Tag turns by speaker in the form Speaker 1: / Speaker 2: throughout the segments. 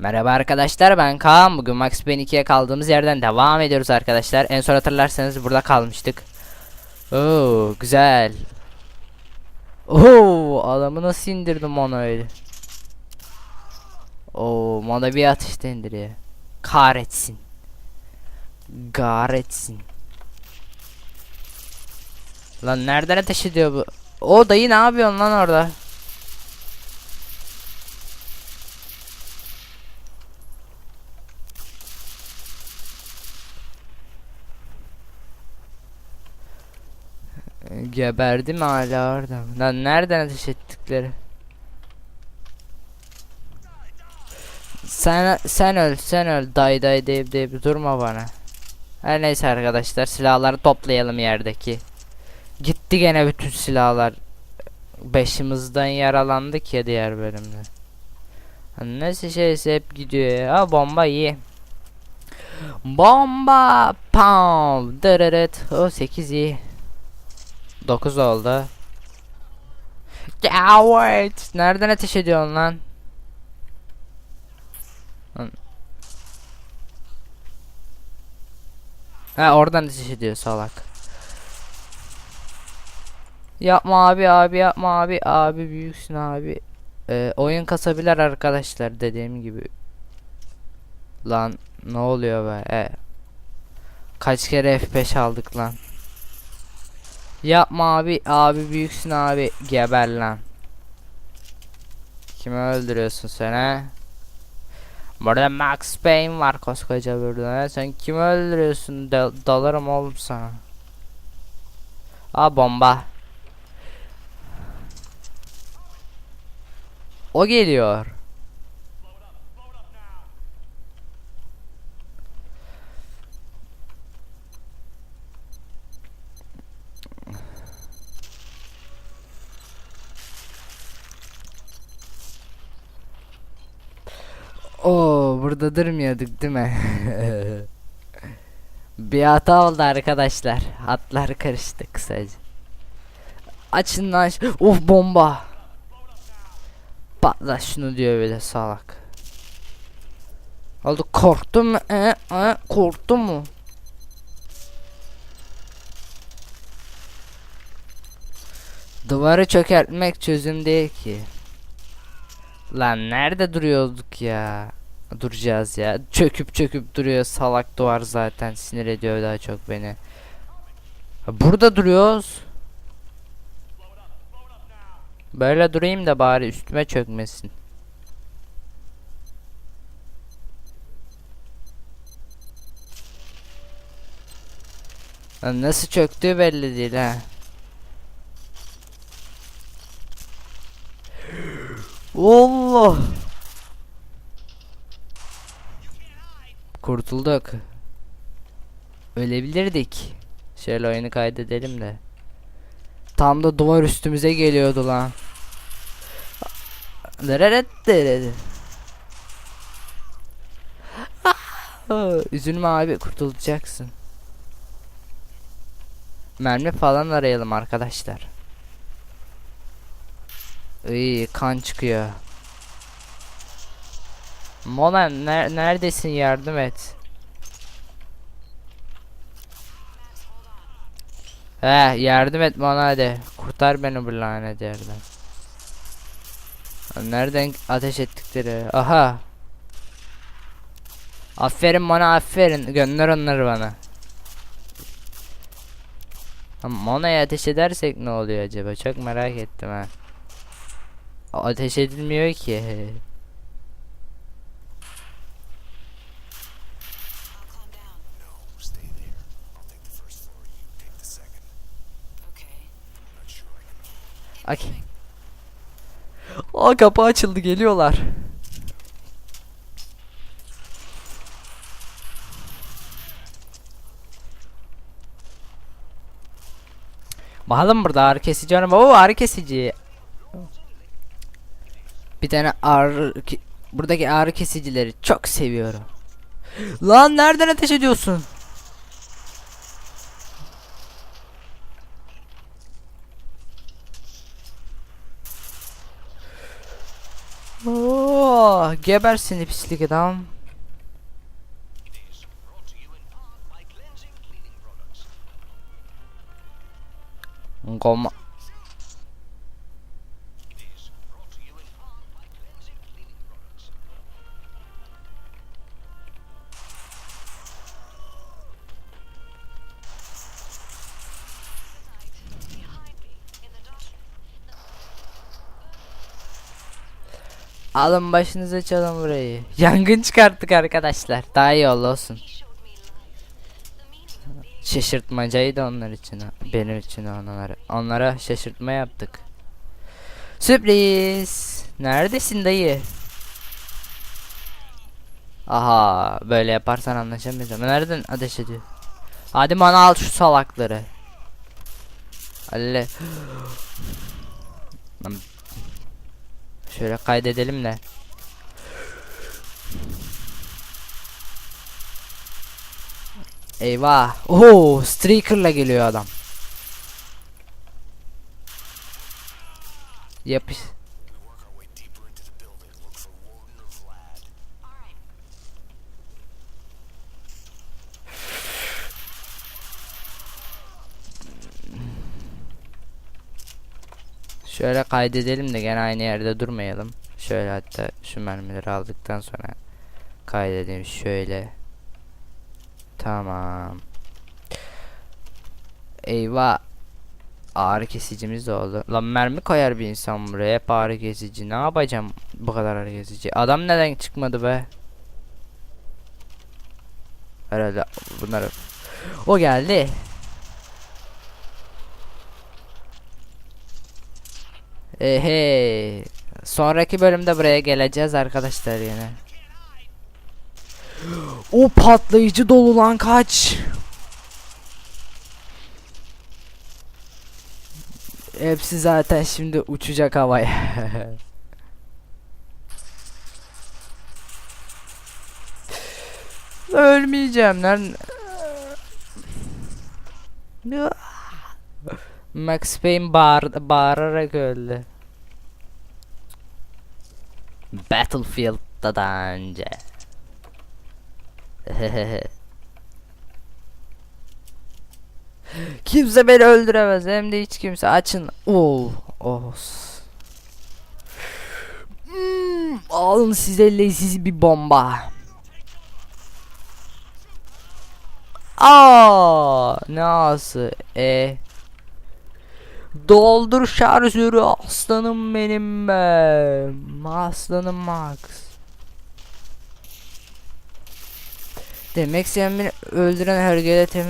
Speaker 1: Merhaba arkadaşlar ben Kaan. Bugün Max Payne 2'ye kaldığımız yerden devam ediyoruz arkadaşlar. En son hatırlarsanız burada kalmıştık. Oo güzel. Oo adamı nasıl indirdim onu öyle. Oo bana bir atışta indiriyor. Kahretsin. Kahretsin. Lan nereden ateş ediyor bu? O dayı ne yapıyorsun lan orada? Geberdi mi hala orada? Lan nereden ateş ettikleri? Sen sen öl sen öl day day deyip deyip durma bana. Her neyse arkadaşlar silahları toplayalım yerdeki. Gitti gene bütün silahlar. Başımızdan yaralandık ya diğer bölümde. Hani Neyse şeyse hep gidiyor ya. Bomba iyi. Bomba pam dırırıt. O 8 iyi. 9 oldu. Wait. Nereden ateş ediyorsun? Lan. Ha oradan ateş ediyor salak. Yapma abi abi yapma abi abi büyüksün abi. Ee, oyun kasabilir arkadaşlar dediğim gibi. Lan ne oluyor be? E. Kaç kere F5 aldık lan? Yapma abi abi büyüksün abi geber lan. Kimi öldürüyorsun sen he? Burada Max Payne var koskoca burada. he? Sen kimi öldürüyorsun? Da dalarım oğlum sana. Aa bomba. O geliyor. Oo burada durmuyorduk değil mi? Bir hata oldu arkadaşlar. Hatlar karıştı kısaca. Açın lan. Of bomba. Patla şunu diyor de salak. Oldu korktun mu? E, e, korktun mu? Duvarı çökertmek çözüm değil ki. Lan nerede duruyorduk ya? Duracağız ya. Çöküp çöküp duruyor salak duvar zaten sinir ediyor daha çok beni. Burada duruyoruz. Böyle durayım da bari üstüme çökmesin. Lan nasıl çöktüğü belli değil ha. Allah. Kurtulduk. Ölebilirdik. Şöyle oyunu kaydedelim de. Tam da duvar üstümüze geliyordu lan. Dırırıt dırırıt. Ah, Üzülme abi kurtulacaksın. Mermi falan arayalım arkadaşlar. İyi kan çıkıyor. Mola ner neredesin yardım et. He yardım et bana hadi. Kurtar beni bu lanet yerden. Nereden ateş ettikleri? Aha. Aferin bana aferin. Gönder onları bana. Ha, Mona'ya ateş edersek ne oluyor acaba? Çok merak ettim ha. Ateş edilmiyor ki. Ay. Aa kapı açıldı geliyorlar. Bakalım burada ağrı kesici var mı? Oo ağrı kesici. Bir tane ağrı ki- buradaki ağrı kesicileri çok seviyorum. Lan nereden ateş ediyorsun? Allah geber seni pislik adam. Goma. Alın başınıza çalın burayı. Yangın çıkarttık arkadaşlar. Daha iyi olsun. Şaşırtmacaydı onlar için. Benim için onlara. Onlara şaşırtma yaptık. Sürpriz. Neredesin dayı? Aha böyle yaparsan anlaşamayacağım. Nereden ateş ediyor? Hadi bana al şu salakları. Halle. Şöyle kaydedelim de. Eyvah. Oo, Streaker'la geliyor adam. Yapış. Şöyle kaydedelim de gene aynı yerde durmayalım. Şöyle hatta şu mermileri aldıktan sonra kaydedeyim şöyle. Tamam. Eyvah. Ağrı kesicimiz de oldu. Lan mermi koyar bir insan buraya. Hep ağrı kesici. Ne yapacağım bu kadar ağrı kesici? Adam neden çıkmadı be? Herhalde bunlar o geldi. Ehe. Sonraki bölümde buraya geleceğiz arkadaşlar yine. O patlayıcı dolu lan kaç. Hepsi zaten şimdi uçacak havaya. Ölmeyeceğim lan. Max Payne bağır, bağırarak öldü. Battlefield'da daha önce. kimse beni öldüremez hem de hiç kimse açın. Oo, oh. Hmm, alın size leziz bir bomba. Aa, ne ası? E. Doldur şarjörü aslanım benim be. Aslanım Max. Demek sen beni öldüren hergele tem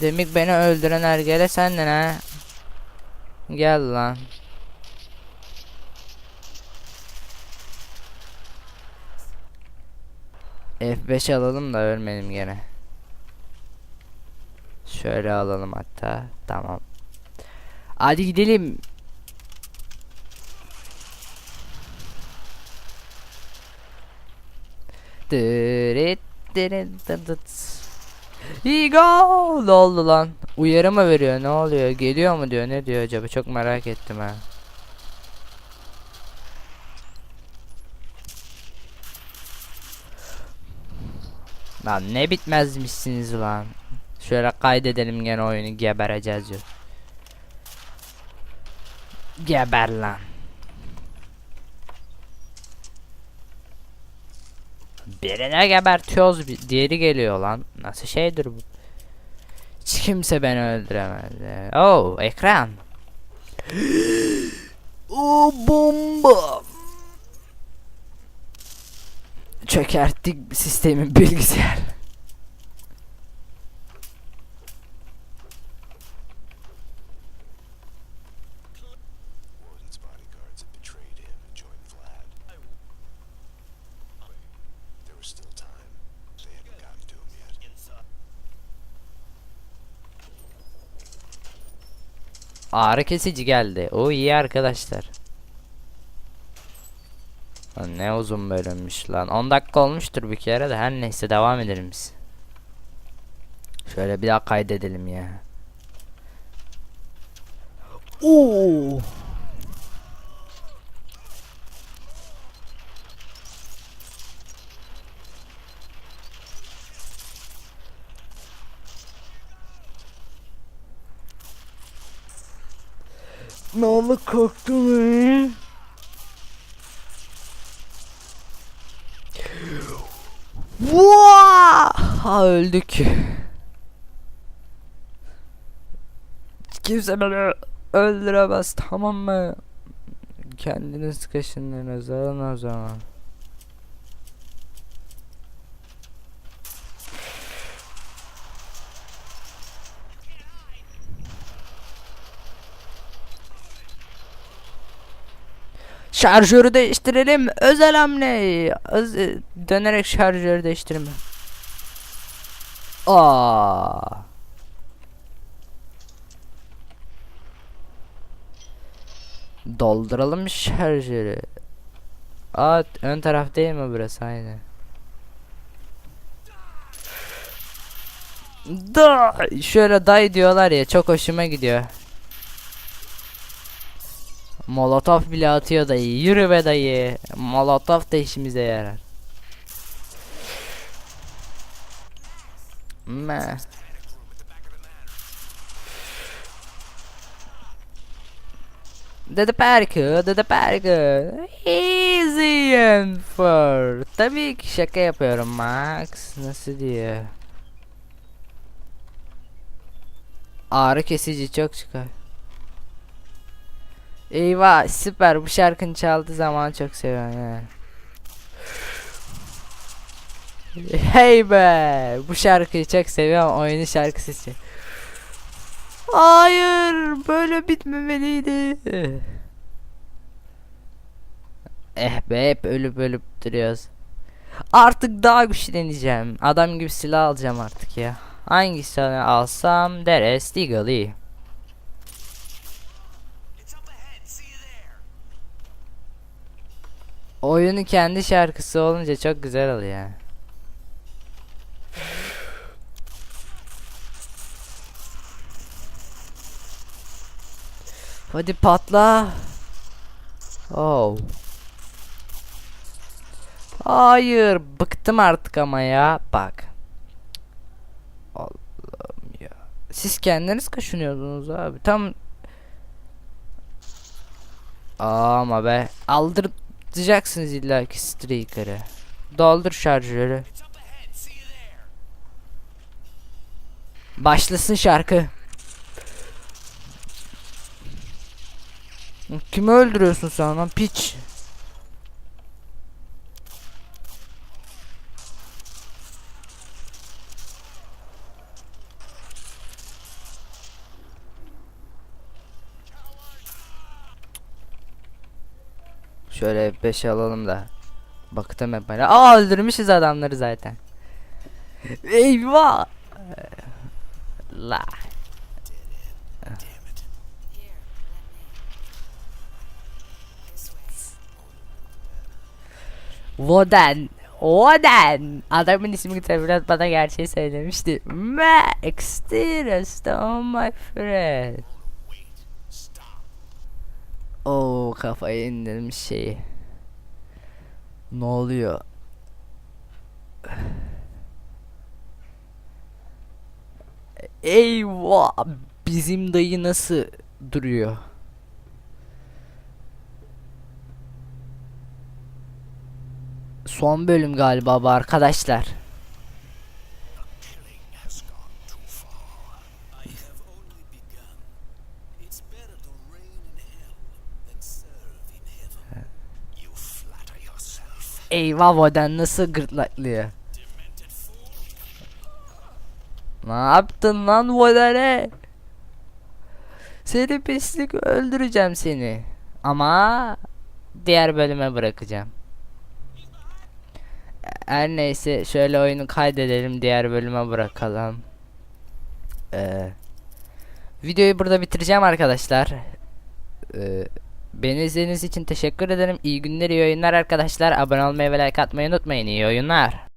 Speaker 1: Demek beni öldüren hergele sendin ha. Gel lan. F5 alalım da ölmedim gene. Şöyle alalım hatta. Tamam. Hadi gidelim. Dırıt dırıt dırıt. Eagle! Oldu lan? Uyarı mı veriyor? Ne oluyor? Geliyor mu diyor? Ne diyor acaba? Çok merak ettim ha. Lan ne bitmezmişsiniz lan. Şöyle kaydedelim gene oyunu gebereceğiz diyor. Geber lan. Birine gebertiyoruz diğeri geliyor lan. Nasıl şeydir bu? Hiç kimse beni öldüremez. Oh ekran. o bomba. Çökerttik sistemin bilgisayar. Ağrı kesici geldi. O iyi arkadaşlar. Lan ne uzun bölünmüş lan. 10 dakika olmuştur bir kere de her neyse devam edelim biz. Şöyle bir daha kaydedelim ya. Oo. Ne oldu korktun mu? Ha öldük. Kimse beni öldüremez tamam mı? Kendiniz kaşındınız alın o zaman. Şarjörü değiştirelim. Özel hamle. Öz- dönerek şarjörü değiştirme. Aa. Dolduralım şarjörü. Aa ön taraf değil mi burası aynı. Da şöyle day diyorlar ya çok hoşuma gidiyor. Molotof bile atıyor dayı. Yürü be dayı. Molotof da işimize yarar. Me. Dede Parker, Dede Parker. Easy and for. Tabii ki şaka yapıyorum Max. Nasıl diyor? Ağrı kesici çok çıkar. Eyvah süper bu şarkının çaldığı zaman çok seviyorum yani. Hey be bu şarkıyı çok seviyorum oyunu şarkısı için. Hayır böyle bitmemeliydi. Eh be hep ölüp ölüp duruyoruz. Artık daha güçleneceğim. Adam gibi silah alacağım artık ya. Hangisini alsam Deres.
Speaker 2: It's
Speaker 1: Oyunu kendi şarkısı olunca çok güzel oluyor. Hadi patla. Oh. Hayır, bıktım artık ama ya. Bak. Allah'ım ya. Siz kendiniz kaşınıyordunuz abi. Tam ama be. Aldıracaksınız illa ki streaker'ı. Doldur şarjörü. Başlasın şarkı. Kimi öldürüyorsun sen lan piç? Şöyle 5 alalım da. Baktım hep bana. Aa öldürmüşüz adamları zaten. Eyvah. La. Voden. Voden. Adamın ismini Tevrat bana gerçeği söylemişti. Max Stone my friend. Oo kafayı indirmiş şeyi. Ne oluyor? Eyvah! Bizim dayı nasıl duruyor? Son bölüm galiba bu arkadaşlar. Eyvah Voden nasıl gırtlaklıyor? Ne yaptın lan Voden'e? Seni pislik öldüreceğim seni. Ama diğer bölüme bırakacağım. Her neyse şöyle oyunu kaydedelim diğer bölüme bırakalım. Ee, videoyu burada bitireceğim arkadaşlar. Ee, beni izlediğiniz için teşekkür ederim. İyi günler, iyi oyunlar arkadaşlar. Abone olmayı ve like atmayı unutmayın. İyi oyunlar.